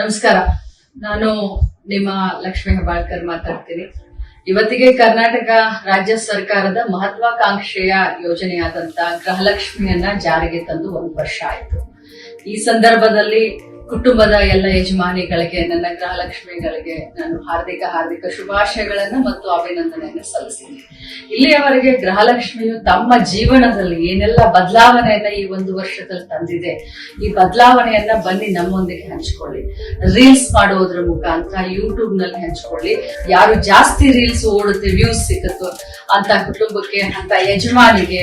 ನಮಸ್ಕಾರ. ನಾನು ನಿಮ್ಮ ಲಕ್ಷ್ಮಿ ಹೆಬ್ಬಾಳ್ಕರ್ ಮಾತಾಡ್ತೀನಿ. ಇವತ್ತಿಗೆ ಕರ್ನಾಟಕ ರಾಜ್ಯ ಸರ್ಕಾರದ ಮಹತ್ವಾಕಾಂಕ್ಷೆಯ ಯೋಜನೆಯಾದಂತ ಗೃಹಲಕ್ಷ್ಮಿಯನ್ನ ಜಾರಿಗೆ ತಂದು ಒಂದು ವರ್ಷ ಆಯಿತು. ಈ ಸಂದರ್ಭದಲ್ಲಿ ಕುಟುಂಬದ ಎಲ್ಲ ಯಜಮಾನಿಗಳಿಗೆ, ನನ್ನ ಗೃಹಲಕ್ಷ್ಮಿಗಳಿಗೆ ನಾನು ಹಾರ್ದಿಕ ಹಾರ್ದಿಕ ಶುಭಾಶಯಗಳನ್ನ ಮತ್ತು ಅಭಿನಂದನೆಯನ್ನು ಸಲ್ಲಿಸಿದೆ ಇಲ್ಲಿಯವರೆಗೆ ಗೃಹಲಕ್ಷ್ಮಿಯು ತಮ್ಮ ಜೀವನದಲ್ಲಿ ಏನೆಲ್ಲ ಬದಲಾವಣೆಯನ್ನ ಈ ಒಂದು ವರ್ಷದಲ್ಲಿ ತಂದಿದೆ, ಈ ಬದಲಾವಣೆಯನ್ನ ಬನ್ನಿ ನಮ್ಮೊಂದಿಗೆ ಹಂಚ್ಕೊಳ್ಳಿ. ರೀಲ್ಸ್ ಮಾಡೋದ್ರ ಮುಖಾಂತರ ಯೂಟ್ಯೂಬ್ನಲ್ಲಿ ಹಂಚ್ಕೊಳ್ಳಿ. ಯಾರು ಜಾಸ್ತಿ ರೀಲ್ಸ್ ಓಡುತ್ತೆ ವ್ಯೂಸ್ ಸಿಕ್ಕುತ್ತೋ ಅಂತ ಕುಟುಂಬಕ್ಕೆ, ಅಂತ ಯಜಮಾನಿಗೆ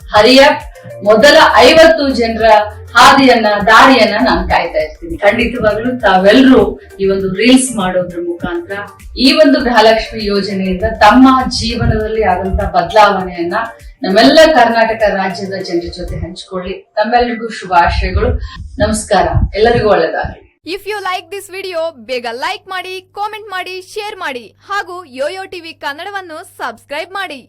ಹರಿಯಪ್ ಮೊದಲ ಐವತ್ತು ಜನರ ಹಾದಿಯನ್ನ, ದಾರಿಯನ್ನ ನಾನು ಕಾಯ್ತಾ ಇರ್ತೀನಿ. ಖಂಡಿತವಾಗ್ಲೂ ತಾವೆಲ್ಲರೂ ಈ ಒಂದು ರೀಲ್ಸ್ ಮಾಡೋದ್ರ ಮುಖಾಂತರ ಈ ಒಂದು ಗೃಹಲಕ್ಷ್ಮಿ ಯೋಜನೆಯಿಂದ ತಮ್ಮ ಜೀವನದಲ್ಲಿ ಆದಂತ ಬದಲಾವಣೆಯನ್ನ ನಮ್ಮೆಲ್ಲ ಕರ್ನಾಟಕ ರಾಜ್ಯದ ಜನರ ಜೊತೆ ಹಂಚಿಕೊಳ್ಳಿ. ತಮ್ಮೆಲ್ರಿಗೂ ಶುಭಾಶಯಗಳು. ನಮಸ್ಕಾರ. ಎಲ್ಲರಿಗೂ ಒಳ್ಳೆದಾಗಲಿ if you like this video ಬೇಗ ಲೈಕ್ ಮಾಡಿ ಕಾಮೆಂಟ್ ಮಾಡಿ ಶೇರ್ ಮಾಡಿ ಹಾಗೂ ಯೋಯೋ ಟಿವಿ ಕನ್ನಡವನ್ನು ಸಬ್ಸ್ಕ್ರೈಬ್ ಮಾಡಿ.